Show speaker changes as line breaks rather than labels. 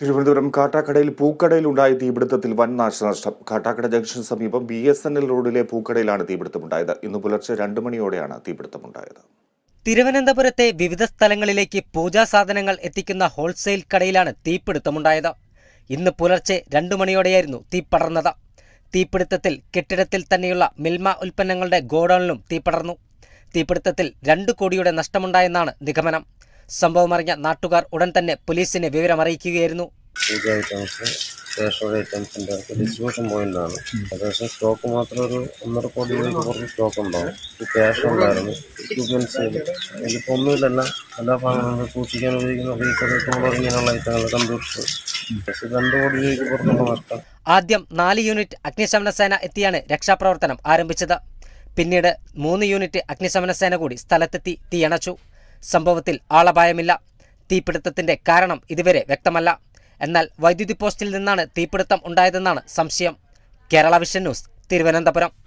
തിരുവനന്തപുരം കാട്ടാക്കടയിൽ പൂക്കടയിൽ ഉണ്ടായ തീപിടുത്തത്തിൽ വൻ നാശനഷ്ടം. കാട്ടാക്കട ജംഗ്ഷൻ സമീപം ബി എസ് എൻ എൽ റോഡിലെ പൂക്കടയിലാണ് തീപിടുത്തമുണ്ടായത്. ഇന്ന് പുലർച്ചെ രണ്ട് മണിയോടെയാണ് തീപിടുത്തമുണ്ടായത്.
തിരുവനന്തപുരത്തെ വിവിധ സ്ഥലങ്ങളിലേക്ക് പൂജാ സാധനങ്ങൾ എത്തിക്കുന്ന ഹോൾസെയിൽ കടയിലാണ് തീപിടുത്തമുണ്ടായത്. ഇന്ന് പുലർച്ചെ രണ്ടു മണിയോടെയായിരുന്നു തീ പടർന്നത്. തീപിടുത്തത്തിൽ കെട്ടിടത്തിൽ തന്നെയുള്ള മിൽമ ഉൽപ്പന്നങ്ങളുടെ ഗോഡൌണിലും തീ പടർന്നു. തീപിടുത്തത്തിൽ രണ്ട് കോടിയുടെ നഷ്ടമുണ്ടായെന്നാണ് നിഗമനം. സംഭവമറിഞ്ഞ നാട്ടുകാർ ഉടൻ തന്നെ പോലീസിനെ വിവരമറിയിക്കുകയായിരുന്നു.
പൂജ ഐറ്റംസ് സ്റ്റേഷനറി ഐറ്റംസിന്റെ ഒക്കെ ഡിസ്ട്രിബ്യൂഷൻ പോയിന്റാണ് ഏകദേശം സ്റ്റോക്ക് മാത്രം ഒരു ഒന്നര കോടി രൂപയ്ക്ക് പുറത്ത് സ്റ്റോക്ക് ഉണ്ടാവും. ക്യാഷ് ഉണ്ടായിരുന്നു. എക്യുപ്മെന്റ്സ് ഇതിപ്പോൾ ഒന്നുമില്ലല്ല. എല്ലാ ഭാഗങ്ങളും സൂക്ഷിക്കാൻ ഉപയോഗിക്കുന്ന ഫ്രീസർ കൂളർ ഇങ്ങനെയുള്ള ഐറ്റങ്ങൾ കമ്പ്യൂട്ടർ രണ്ട് കോടി രൂപയ്ക്ക് പുറത്തുള്ള നഷ്ടം.
ആദ്യം നാല് യൂണിറ്റ് അഗ്നിശമന സേന എത്തിയാണ് രക്ഷാപ്രവർത്തനം ആരംഭിച്ചത്. പിന്നീട് മൂന്ന് യൂണിറ്റ് അഗ്നിശമന സേന കൂടി സ്ഥലത്തെത്തി തീയണച്ചു. സംഭവത്തിൽ ആളപായമില്ല. തീപിടുത്തത്തിന്റെ കാരണം ഇതുവരെ വ്യക്തമല്ല. എന്നാൽ വൈദ്യുതി പോസ്റ്റിൽ നിന്നാണ് തീപിടുത്തം ഉണ്ടായതെന്നാണ് സംശയം. Kerala vision news Thiruvananthapuram.